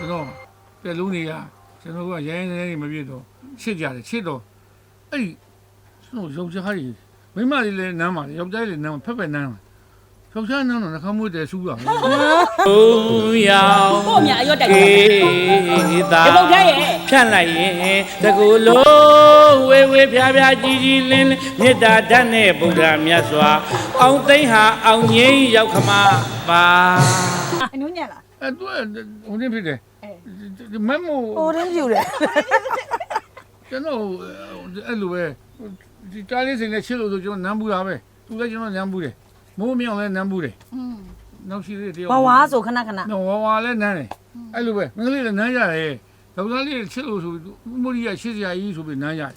ကျွန်တော်ပြက်လုံးတွေကကျွန်တော်ကရိုင်းရိုင်းနေမပြည့်တော့ချစ်ကြတယ်ချစ်တော့အဲ့ဒီကျွန်တော်ယောက်ျားကြီးမိန်းမလေးလည်းနမ်းပါလေယောက်ျားလေးလည်းနမ်းဖက်ဖက်နမ်းပါယောက်ျားနမ်းတော့နှခမ်းမွေးတယ်ဆူးတာဘုံရောင်ကို့အမြအရွက်တိုက်ကေတာတာဒီပုတ်ထဲရဲ့ဖြန့်လိုက်ရင်တကူလုံးဝေဝေဖျားဖျားကြီးကြီးလင်းလင်းမေတ္တာဓာတ်နဲ့ဗုဒ္ဓမြတ်စွာ အောင်သိမ့်ဟာအောင်ငိမ့်ရောက်ခမပါအနု ညံ့လားအဲ့တော့ဟိုနေဖြစ်တယ်အဲမမို့ဟိုတင်းပြူတယ်ကျွန်တော်အဲ့လိုပဲဒီတားလေးစိန်နဲ့ချစ်လို့ဆိုကျွန်တော်နမ်းဘူးတာပဲသူလည်းကျွန်တော်နမ်းဘူးတယ်မိုးမြောင်လည်းနမ်းဘူးတယ်อืมနောက်ရှိသေးတယ်ဝါဝါဆိုခဏခဏနော်ဝါဝါလည်းနမ်းတယ်အဲ့လိုပဲမင်းကလေးလည်းနမ်းရတယ်ဒေါက်တာလေးချစ်လို့ဆိုပြီးဥမိုးကြီးကချစ်စရာကြီးဆိုပြီးနမ်းရတယ်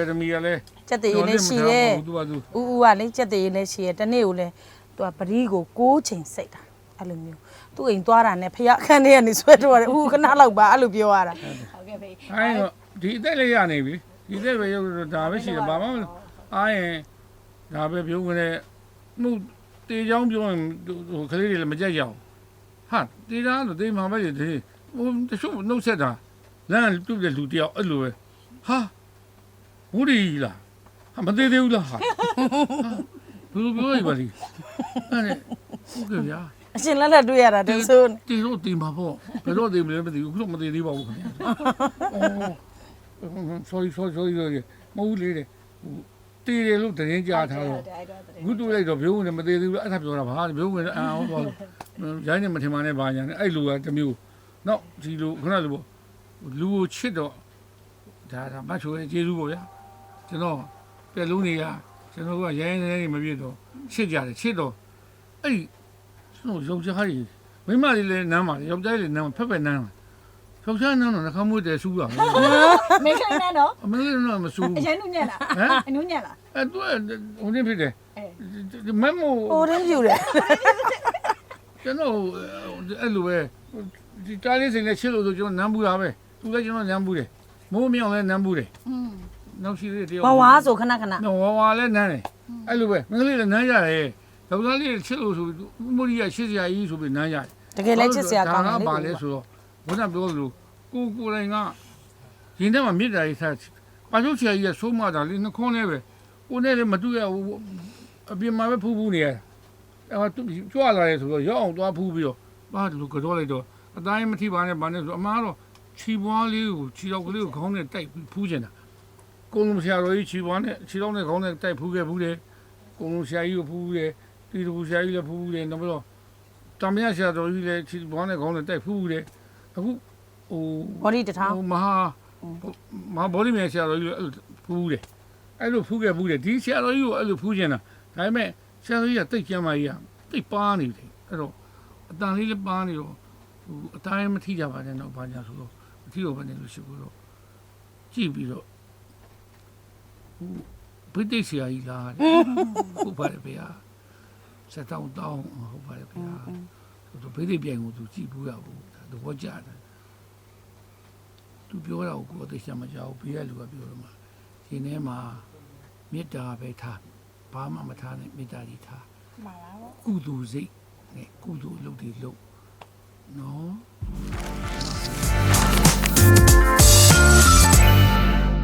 ယ်ဒမီကလည်းကြက်တည်ရေးလည်းရှိတယ်သူကသူဥဥကလေကြက်တည်ရေးလည်းရှိတယ်တနေ့ကိုလည်းသူကပရီးကို6ချိန်စိတ်တာအဲ့လိုမျိုးသူ့အိမ်သွားတာနဲ့ဖះအခန်းထဲကနေဆွဲတော့တယ်ဥခဏလောက်ပါအဲ့လိုပြောရတာဟုတ်ကဲ့ဖေအဲ့တော့ဒီအသက်လေးရနေပြီဒီအသက်ပဲရုပ်တော့ဒါပဲရှိတယ်ဘာမှမလုပ်အားရင်ဒါပဲပြောဝင်တယ်မှုတေချောင်းပြောရင်ဟိုကလေးတွေလည်းမကြက်ကြအောင်ဟာတေချာလို့တေမှာပဲလေဒီဟိုတချို့နှုတ်ဆက်တာလမ်းတူတဲ့လူတယောက်အဲ့လိုပဲဟာ ဘူးဒီလားဟာမသေးသေးဘူးလားဟာဘယ်လိုပြောရပါလိမ့်အဲ့ဒါဟုတ်ကဲ့ဗျာအရှင်လက်လက်တွေ့ရတာတဆိုးနေတီတော့တီမှာပေါ့ဘယ်တော့တီမလဲမသိဘူးခုတော့မသိသေးပါဘူးခင်ဗျာအော် sorry sorry sorry sorry မဟုတ်လေတဲ့တီတယ်လို့တရင်ကြားထားတော့အဲ့တော့တကယ်ခုတွေ့လိုက်တော့ဘိုးဝင်မသေးသေးဘူးအဲ့ဒါပြောတာဘာဘိုးဝင်အာဟောတော့ရိုင်းနေမထင်မှန်းနဲ့ဘာညာနဲ့အဲ့လိုကတမျိုးနော်ဒီလိုခဏလိုပေါ့လူကိုချစ်တော့ဒါဒါမချိုးရဲ့ကျေးဇူးပေါ့ဗျာ ကျွန်တော်ပြက်လုံးတွေကကျွန်တော်ကရိုင်းရိုင်းနေမပြည့်တော့ချစ်ကြတယ်ချစ်တော့အဲ့ဒီကျွန်တော်ယောက်ျားကြီးမိန်းမလေးလည်းနမ်းပါလေယောက်ျားလေးလည်းနမ်းဖက်ဖက်နမ်းပါယောက်ျားနမ်းတော့နှခမ်းမွေးတယ်ဆူးတာမင်းခိုင်းနေတော့အမလေးတော့မဆူးအရင်နုညံ့လားဟမ်အနုညံ့လားအဲ့တော့ဟိုနေဖြစ်တယ်အဲမမို့ဟိုတင်းပြူတယ်ကျွန်တော်အဲ့လိုပဲဒီတားလေးစိန်နဲ့ချစ်လို့ဆိုကျွန်တော်နမ်းဘူးတာပဲသူလည်းကျွန်တော်နမ်းဘူးတယ်မိုးမြောင်လည်းနမ်းဘူးတယ်อืม နောက်ရှိသေးတယ်ဝါဝါဆိုခဏခဏနော်ဝါဝါလည်းနမ်းတယ်အဲ့လိုပဲမင်းကလေးလည်းနမ်းရတယ်ဒေါက်တာလေးချစ်လို့ဆိုပြီးဥမိုးကြီးကချစ်စရာကြီးဆိုပြီးနမ်းရတယ်တကယ်လည်းချစ်စရာကောင်းတယ်ဒါကပါလဲလေဆိုတော့ဘုရားပြောလို့ကိုကိုယ်တိုင်ကရင်ထဲမှာမြစ်တာကြီးဆက်ပါချုပ်ဆရာကြီးကဆိုးမတာလေနှခွန်းလေးပဲကိုနဲ့လည်းမတူရဘူးအပြင်မှာပဲဖူးဖူးနေရအဲ့တော့ကြွလာတယ်ဆိုတော့ရောက်အောင်သွားဖူးပြီးတော့ဘာလို့ကတော့လိုက်တော့အတိုင်းမထိပါနဲ့ဘာနဲ့ဆိုအမားတော့ခြီပွားလေးကိုခြီတော့ကလေးကိုခေါင်းနဲ့တိုက်ပြီးဖူးကျင်တာ ကိုလုံးဆရာတော်ကြီးခြီပွားနဲ့ခြီတော့နဲ့ခေါင်းနဲ့တိုက်ဖူးခဲ့ဘူးတယ်ကိုလုံးဆရာကြီးကိုဖူးတယ်တီတူဆရာကြီးလည်းဖူးတယ်နောက်ပြီးတော့တမရဆရာတော်ကြီးလည်းခြေပွားနဲ့ခေါင်းနဲ့တိုက်ဖူးတယ်အခုဟိုဘော်ဒီတစ်ထောင်ဟိုမဟာမဟာဘောလီမြန်ဆရာတော်ကြီးလည်းအဲ့လိုဖူးတယ်အဲ့လိုဖူးခဲ့ဖူးတယ်ဒီဆရာတော်ကြီးကိုအဲ့လိုဖူးကျင်တာဒါပေမဲ့ဆရာတော်ကြီးကတိတ်ကျမ်းမာကြီးကတိတ်ပါနေတယ်အဲ့တော့အတန်လေးလည်းပါနေတော့ဟိုအတိုင်းမထိကြပါနဲ့တော့ဘာညာဆိုတော့မထိတော့ဘယ်နဲ့လို့ရှိဘူးတော့ကြည့်ပြီးတော့ဟို ဘိသိက်ဆရာကြီးလားတဲ့ဟုတ်ပါတယ်ဗျာစက်တောင်းတောင်းဟုတ်ပါတယ်ဗျာသူဘေးတွေပြိုင်ကိုသူကြည့်ဘူးရဘူးဒါသဘောကျတယ်သူပြောတာကိုကိုယ်သိချင်မကြောက်ဘေးကလူကပြောတော့မှရှင်ထဲမှာမေတ္တာပဲထားဘာမှမထားနဲ့မေတ္တာကြီးထားမှာလားပေါ့ကုသိုလ်စိတ်နဲ့ကုသိုလ်လုပ်တွေလုပ်နော်